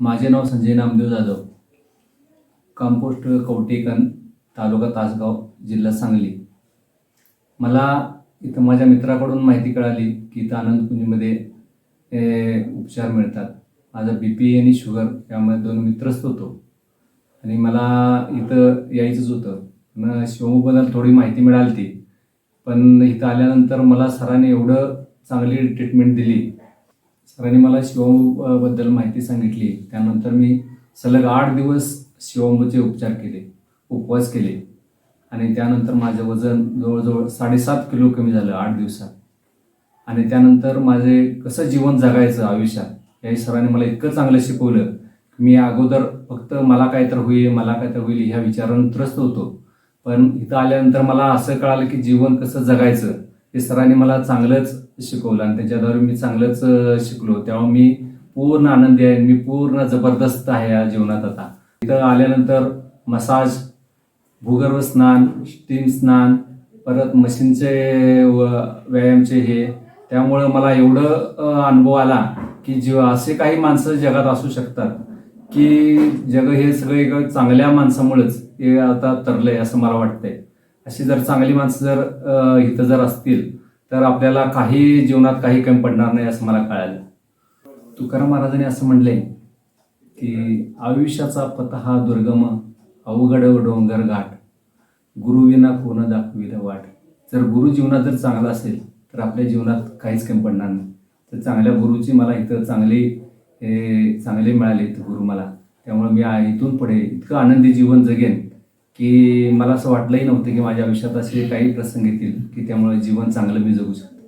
माझे नाव संजय नामदेव जाधव. कंपोस्ट कवटेकन तालुका तासगाव जिल्हा सांगली. मला इथं माझ्या मित्राकडून माहिती कळाली की इथं आनंदपुंजीमध्ये उपचार मिळतात. माझा बी पी आणि शुगर यामध्ये दोन मित्रच होतो. आणि मला इथं यायचंच होतं. न शिवमुबद्दल थोडी माहिती मिळाली ती पण इथं आल्यानंतर मला सरांनी एवढं चांगली ट्रीटमेंट दिली. सरांनी मला शिवबद्दल माहिती सांगितली. त्यानंतर मी सलग आठ दिवस शिवंबचे उपचार केले उपवास केले. आणि त्यानंतर माझं वजन जवळजवळ साडेसात किलो कमी झालं आठ दिवसात. आणि त्यानंतर माझे कसं जीवन जगायचं आयुष्यात या सरांनी मला इतकं चांगलं शिकवलं. की मी अगोदर फक्त मला काय तर होईल मला काय तर होईल ह्या विचारानं त्रस्त होतो. पण इथं आल्यानंतर मला असं कळालं की जीवन कसं जगायचं हे सरांनी मला चांगलंच शिकवलं आणि त्याच्याद्वारे मी चांगलंच शिकलो. तेव्हा मी पूर्ण आनंदी आहे मी पूर्ण जबरदस्त आहे या जीवनात आता. इथं आल्यानंतर मसाज भूगर्भ स्नान स्टीम स्नान परत मशीनचे व व्यायामचे हे त्यामुळं मला एवढं अनुभव आला की जीव असे काही माणसं जगात असू शकतात. की जग हे सगळे एका चांगल्या माणसामुळेच हे आता तरलंय असं मला वाटतंय. अशी जर चांगली माणसं जर इथं जर असतील तर आपल्याला काही जीवनात काही कमी पडणार नाही असं मला कळालं. तुकाराम महाराजांनी असं म्हणलंय की आयुष्याचा पथ हा दुर्गम अवघड डोंगर घाट. गुरुविना कोण दाखविलं वाट. जर गुरु जीवनात जर चांगला असेल तर आपल्या जीवनात काहीच कमी पडणार नाही. तर चांगल्या गुरुची मला इथं चांगली हे चांगले मिळाले इथं गुरु मला. त्यामुळे मी इथून पुढे इतकं आनंदी जीवन जगेन की मला असं वाटलंही नव्हतं की माझ्या आयुष्यात असे काही प्रसंग येतील की त्यामुळे जीवन चांगलं मी जगू शकतो.